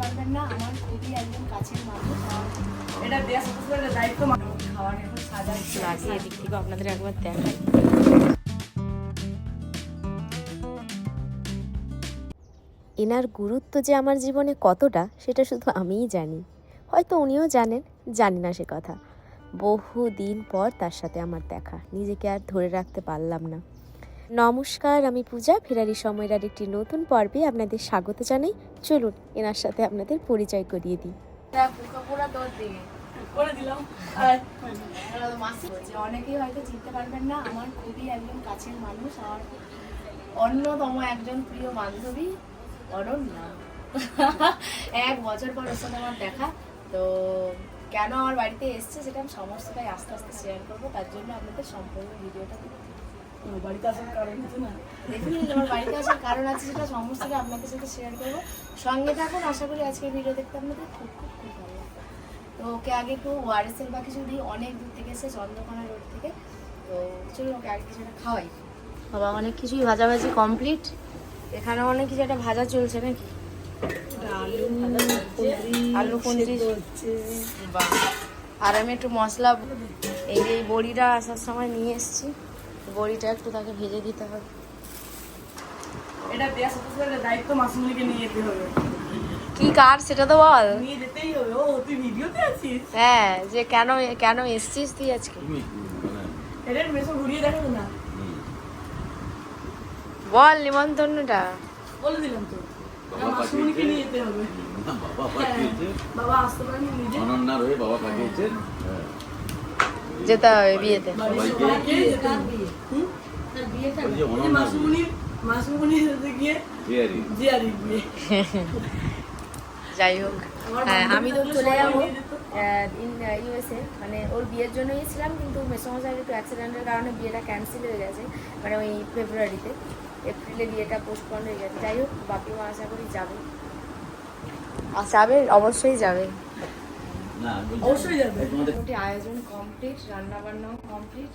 পারবেন না। আমার খুবই একজন কাছের মানুষ। এটা দায়িত্ব মানুষ। খাওয়ার এখন সাজাচ্ছি লাগে এদিক থেকে আপনাদের একবার দেখাই। এনার গুরুত্ব যে আমার জীবনে কতটা সেটা শুধু আমিই জানি। হয়তো উনিও জানেন জানি না সে কথা। বহু দিন পর তার সাথে আমার দেখা। নিজেকে আর ধরে রাখতে পারলাম না। নমস্কার আমি পূজা। ফেরারি সময়ের আর একটি নতুন পর্বে আপনাদের স্বাগত জানাই। চলুন এনার সাথে আপনাদের পরিচয় করিয়ে দিই। করে দিলাম। আর মাসি বলছে, অনেকেই হয়তো চিনতে পারবেন না আমার খুবই একজন কাছের মানুষ। আমার অন্যতম একজন প্রিয় বান্ধবী অরণ্যা এক বছর পর ওর সাথে আমার দেখা। তো কেন আমার বাড়িতে এসছে সেটা আমি সমস্তটাই আস্তে আস্তে শেয়ার করব। তার জন্য আপনাদের সম্পূর্ণ ভিডিওটা বাড়িতে আসার কারণ কিছু না? দেখুন আমার বাড়িতে আসার কারণ আছে সেটা সমস্তটা আপনাদের সাথে শেয়ার করব। সঙ্গে থাকুন আশা করি আজকে ভিডিও দেখতে আপনাদের খুব খুব খুব ভালো লাগবে। তো ওকে আগে একটু ওয়ারেসেল বা কিছু দিই অনেক দূর থেকে এসে চন্দ্রকোনা রোড থেকে। তো চলুন ওকে আগে কিছু একটা খাওয়াই। বাবা অনেক কিছুই ভাজাভাজি কমপ্লিট এখানে অনেক কিছু একটা ভাজা চলছে নাকি? আলু কুঁদরি বাহ। আর আমি একটু মশলা এই যে এই বড়িটা আসার সময় নিয়ে এসেছি। বড়িটা একটু তাকে ভেজে দিতে হবে। এটা দেয়া দায়িত্ব নিয়ে যেতে হবে। কি কার সেটা তো বল। নিয়ে যেতেই হবে। ও তুই ভিডিওতে আছিস? হ্যাঁ যে কেন কেন এসছিস তুই আজকে? এটা মেসো ঘুরিয়ে দেখাবো না। বল নিমন্ত্রণটা। বলে দিলাম তো। মাসুমনিকে নিয়ে যেতে হবে। বাবা পাঠিয়েছে। বাবা আসতে পারেনি নিজে। অনন্যার হয়ে বাবা পাঠিয়েছেন হ্যাঁ। যেতে হবে বিয়েতে যাই হোক হ্যাঁ আমি তো চলে যাব ইউএসএ মানে ওর বিয়ের জন্যই ছিলাম কিন্তু মেসমশাইয়ের একটু অ্যাক্সিডেন্টের কারণে বিয়েটা ক্যান্সেল হয়ে গেছে মানে ওই ফেব্রুয়ারিতে এপ্রিলে বিয়েটা পোস্টপন্ড হয়ে গেছে যাই হোক বাপি মা আশা করি যাবে যাবে অবশ্যই যাবে অবশ্যই যাবে। মোটামুটি আয়োজন কমপ্লিট রান্না বান্নাও কমপ্লিট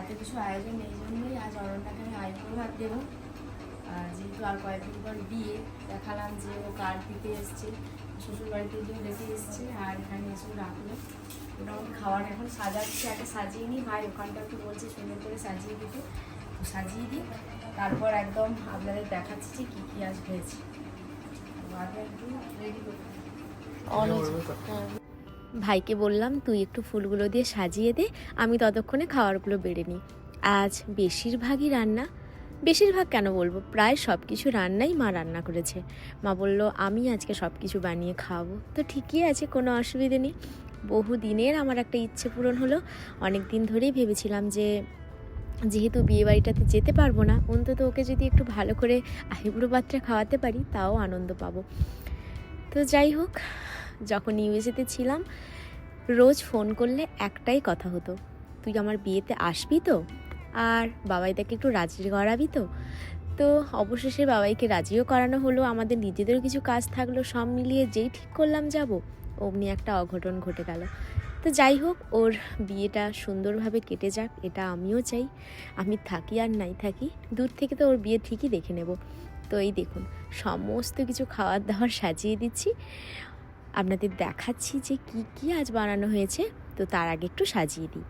এত কিছু আয়োজন এই জন্যই আজ অরণটাকে আমি ভাত দেবো। আর যেহেতু আর কয়েকদিন পর বিয়ে দেখালাম যে ও কার দিতে এসছে শ্বশুর বাড়িতে গিয়ে দেখে এসছে আর এখানে এসে রাখল মোটামুটি খাওয়ার এখন সাজাচ্ছি আগে সাজিয়ে নিই। ভাই ওখানটা একটু বলছে সুন্দর করে সাজিয়ে দিতে। সাজিয়ে দিই। তারপর একদম আপনাদের দেখাচ্ছি যে কী কী আজ হয়েছে। একটু রেডি করতে ভাইকে বললাম, তুই একটু ফুলগুলো দিয়ে সাজিয়ে দে, আমি ততক্ষণে খাবারগুলো বেড়ে নিই। আজ বেশিরভাগই রান্না। বেশিরভাগ কেন বলব? প্রায় সব কিছু রান্নাই মা রান্না করেছে। মা বলল, আমি আজকে সব কিছু বানিয়ে খাওয়াবো। তো ঠিকই আছে, কোনো অসুবিধে নেই। বহু দিনের আমার একটা ইচ্ছে পূরণ হলো। অনেক দিন ধরেই ভেবেছিলাম যে, যেহেতু বিয়ে বাড়িটাতে যেতে পারব না, অন্তত ওকে যদি একটু ভালো করে আইবুড়ো পাত্রে খাওয়াতে পারি, তাও আনন্দ পাবো। তো যাই হোক যখন ইউএসএতে ছিলাম, রোজ ফোন করলে একটাই কথা হতো, তুই আমার বিয়েতে আসবি তো? আর বাবাই তাকে একটু রাজি করাবি তো? তো অবশেষে বাবাইকে রাজিও করানো হলো, আমাদের নিজেদেরও কিছু কাজ থাকল, সব মিলিয়ে যেই ঠিক করলাম যাব, অমনি একটা অঘটন ঘটে গেল। তো যাই হোক, ওর বিয়েটা সুন্দরভাবে কেটে যাক, এটা আমিও চাই, আমি থাকি আর নাই থাকি, দূর থেকে তো ওর বিয়ে ঠিকই দেখে নেব। তো এই দেখুন, সমস্ত কিছু খাবার দাবার সাজিয়ে দিচ্ছি আপনাদের দেখাচ্ছি যে কি কি আজ বানানো হয়েছে, তো তার আগে একটু সাজিয়ে দিই।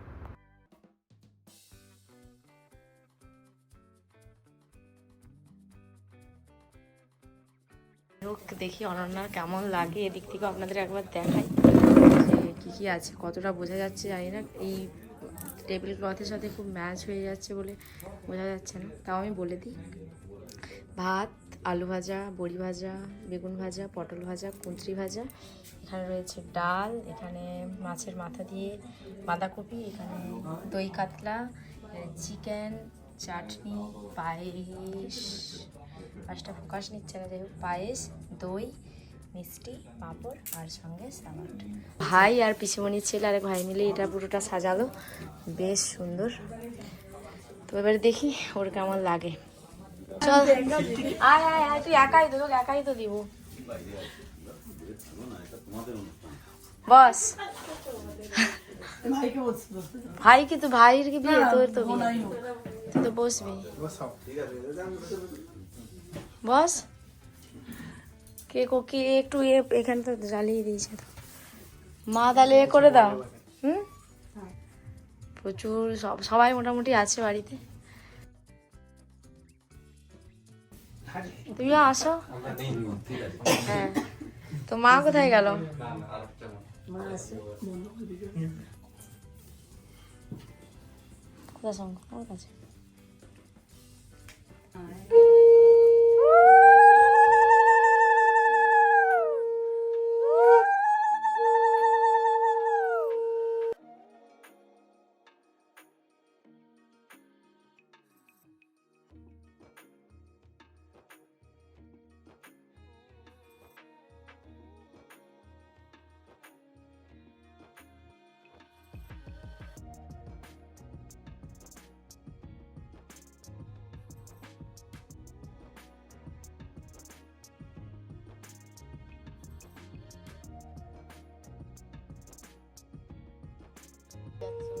দেখি অনন্যার কেমন লাগে, এদিক থেকে আপনাদের একবার দেখাই কী কী আছে, কতটা বোঝা যাচ্ছে জানি না, এই টেবিল ক্লথের সাথে খুব ম্যাচ হয়ে যাচ্ছে বলে বোঝা যাচ্ছে না, তাও আমি বলে দিই। ভাত আলু ভাজা, বড়ি ভাজা, বেগুন ভাজা, পটল ভাজা, কুঁদরি ভাজা। এখানে রয়েছে ডাল, এখানে মাছের মাথা দিয়ে বাঁধাকপি, এখানে দই কাতলা চিকেন, চাটনি, পায়েস। পাঁচটা ফোকাস নিচ্ছে না, যাই হোক, পায়েস, দই, মিষ্টি, পাঁপড় আর সঙ্গে স্যালাড ভাই আর পিসিমণির ছেলে আর ভাই মিলে এটা পুরোটা সাজালো। বেশ সুন্দর। তো এবারে দেখি ওর কেমন লাগে। চল। আয় আয় আয় তুই একাই তো তোকে একাই তো দিব। বস। ভাই কি তো ভাইয়ের কি বিয়ে? তোর তো বিয়ে। তুই তো বসবি। বস কে কো কে একটু এ এখানে তো জ্বালিয়ে দিয়েছে তো। মা তাহলে এ করে দাও। হুম? প্রচুর সব সবাই মোটামুটি আছে বাড়িতে। তুমিও আসো হ্যাঁ তো মা কোথায় গেল কোথায় সঙ্গ ওর কাছে that's all.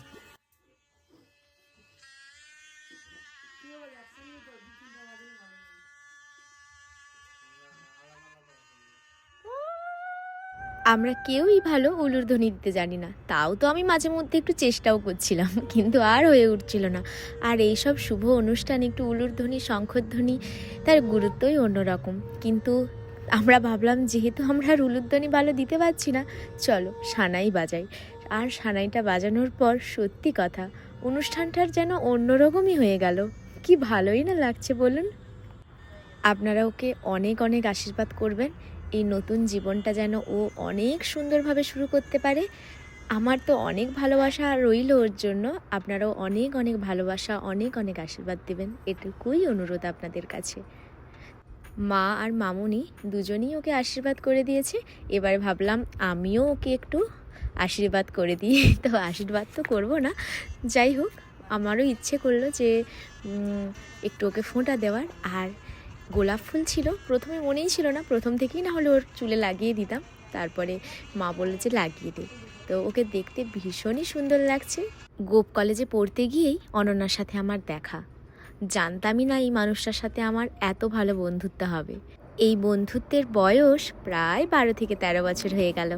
আমরা কেউই ভালো উলুর ধ্বনি দিতে জানি না। তাও তো আমি মাঝে মধ্যে একটু চেষ্টাও করছিলাম, কিন্তু আর হয়ে উঠছিল না। আর এই সব শুভ অনুষ্ঠানে একটু উলুর ধ্বনি শঙ্খধ্বনি তার গুরুত্বই অন্যরকম। কিন্তু আমরা ভাবলাম, যেহেতু আমরা আর উলুর ধ্বনি ভালো দিতে পারছি না, চলো সানাই বাজাই। আর সানাইটা বাজানোর পর সত্যি কথা, অনুষ্ঠানটার যেন অন্যরকমই হয়ে গেল। কি ভালোই না লাগছে বলুন। আপনারা ওকে অনেক অনেক আশীর্বাদ করবেন। এই নতুন জীবনটা যেন ও অনেক সুন্দরভাবে শুরু করতে পারে। আমার তো অনেক ভালোবাসা রইল ওর জন্য। আপনারাও অনেক অনেক ভালোবাসা, অনেক অনেক আশীর্বাদ দেবেন। এটুকুই অনুরোধ আপনাদের কাছে। মা আর মামুনি দুজনেই ওকে আশীর্বাদ করে দিয়েছে। এবার ভাবলাম আমিও ওকে একটু আশীর্বাদ করে দিই। তো আশীর্বাদ তো করব না। যাই হোক, আমারও ইচ্ছে করল যে একটু ওকে ফোঁটা দেওয়ার। আর গোলাপ ফুল ছিল। প্রথমে মনেই ছিল না, প্রথম থেকেই না হলে ওর চুলে লাগিয়ে দিতাম। তারপরে মা বলল যে লাগিয়ে দে। তো ওকে দেখতে ভীষণই সুন্দর লাগছে। গোপ কলেজে পড়তে গিয়েই অনন্যার সাথে আমার দেখা। জানতামই না এই মানুষটার সাথে আমার এত ভালো বন্ধুত্ব হবে। এই বন্ধুত্বের বয়স প্রায় বারো থেকে তেরো বছর হয়ে গেল।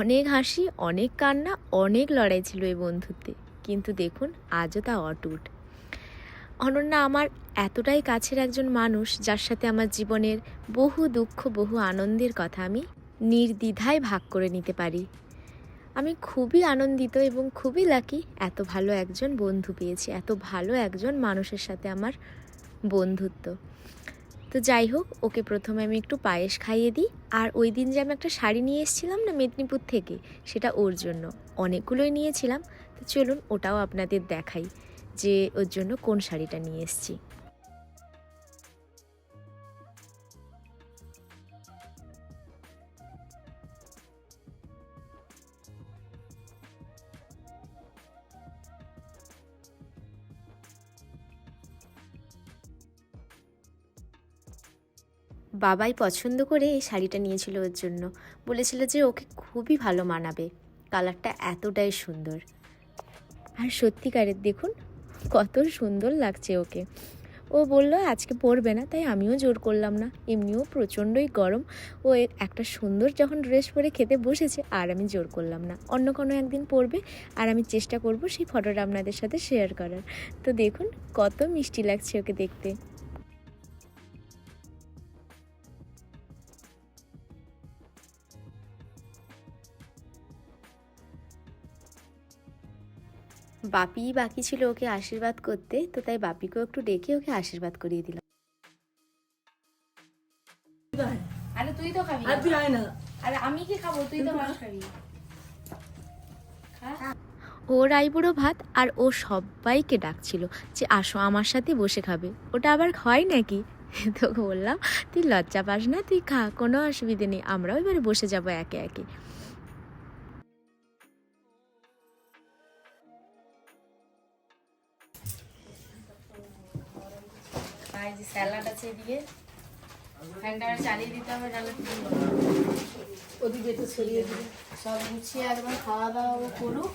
অনেক হাসি, অনেক কান্না, অনেক লড়াই ছিল এই বন্ধুত্বে। কিন্তু দেখুন, আজও তা অটুট। অনন্যা আমার এতটাই কাছের একজন মানুষ যার সাথে আমার জীবনের বহু দুঃখ, বহু আনন্দের কথা আমি নির্দ্বিধায় ভাগ করে নিতে পারি। আমি খুবই আনন্দিত এবং খুবই লাকি এত ভালো একজন বন্ধু পেয়েছি, এত ভালো একজন মানুষের সাথে আমার বন্ধুত্ব। তো যাই হোক, ওকে প্রথমে আমি একটু পায়েস খাইয়ে দিই। আর ওই দিন যে আমি একটা শাড়ি নিয়ে এসেছিলাম না মেদিনীপুর থেকে, সেটা ওর জন্য। অনেকগুলোই নিয়েছিলাম। তো চলুন ওটাও আপনাদের দেখাই। যে ওর জন্য কোন শাড়িটা নিয়ে এসেছি। বাবাই পছন্দ করে এই শাড়িটা নিয়েছিল ওর জন্য। বলেছিল যে ওকে খুবই ভালো মানাবে। কালারটা এতটাই সুন্দর। আর সত্যিকারের দেখুন কত সুন্দর লাগছে ওকে। ও বলল, আজকে পরবে না, তাই আমিও জোর করলাম না। এমনিও প্রচণ্ডই গরম। ও একটা সুন্দর যখন ড্রেস পরে খেতে বসেছে, আর আমি জোর করলাম না। অন্য কোনো একদিন পরবে, আর আমি চেষ্টা করব সেই ফটোটা আপনাদের সাথে শেয়ার করার। তো দেখুন, কত মিষ্টি লাগছে ওকে দেখতে। বাপিই বাকি ছিল ওকে আশীর্বাদ করতে তো তাই বাপিকেও একটু ডেকে ওকে আশীর্বাদ করিয়ে দিলাম। আরে তুই তো খাবি। আর তুই আয় না। আরে আমি কি খাব? তুই তো মাছ খাবি। ওর আইবুড়ো ভাত আর ও সবাইকে ডাকছিল যে আসো আমার সাথে বসে খাবে। ওটা আবার হয় নাকি? তোকে বললাম তুই লজ্জা পাস না তুই খা কোনো অসুবিধে নেই আমরাও এবারে বসে যাব একে একে। আর এই যে স্যালাড আছে এদিকে। ফ্যানটা চালিয়ে দিতে হবে নাহলে ওদিকে তো ছড়িয়ে দিবি। সব গুছিয়ে একদম খাওয়া দাওয়া করুক।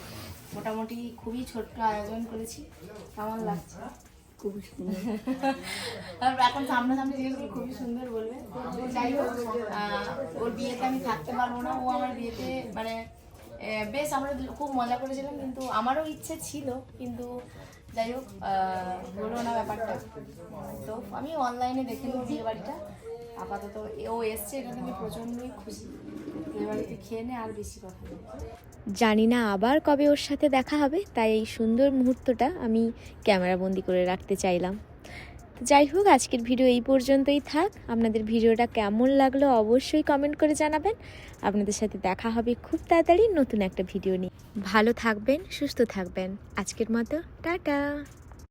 মোটামুটি খুবই ছোট্ট আয়োজন করেছি। কেমন লাগছে? খুবই সুন্দর। এখন সামনাসামনি জিজ্ঞেস করে খুবই সুন্দর বলবে যাই হোক ওর বিয়েতে আমি থাকতে পারব না। ও আমার বিয়েতে মানে বেশ আমরা খুব মজা করেছিলাম কিন্তু আমারও ইচ্ছে ছিল কিন্তু যাই হোক বলো না ব্যাপারটা। তো আমি অনলাইনে দেখে নিই বিয়ে বাড়িটা। আপাতত ও এসছে এটা আমি প্রচণ্ডই খুশি। বিয়ে বাড়িতে খেয়ে নে, আর বেশি কথা জানি না আবার কবে ওর সাথে দেখা হবে, তাই এই সুন্দর মুহূর্তটা আমি ক্যামেরা বন্দি করে রাখতে চাইলাম। যাই হোক, আজকের ভিডিও এই পর্যন্তই থাক। আপনাদের ভিডিওটা কেমন লাগল অবশ্যই কমেন্ট করে জানাবেন। আপনাদের সাথে দেখা হবে খুব তাড়াতাড়ি নতুন একটা ভিডিও নিয়ে। ভালো থাকবেন, সুস্থ থাকবেন। আজকের মতো, টাটা।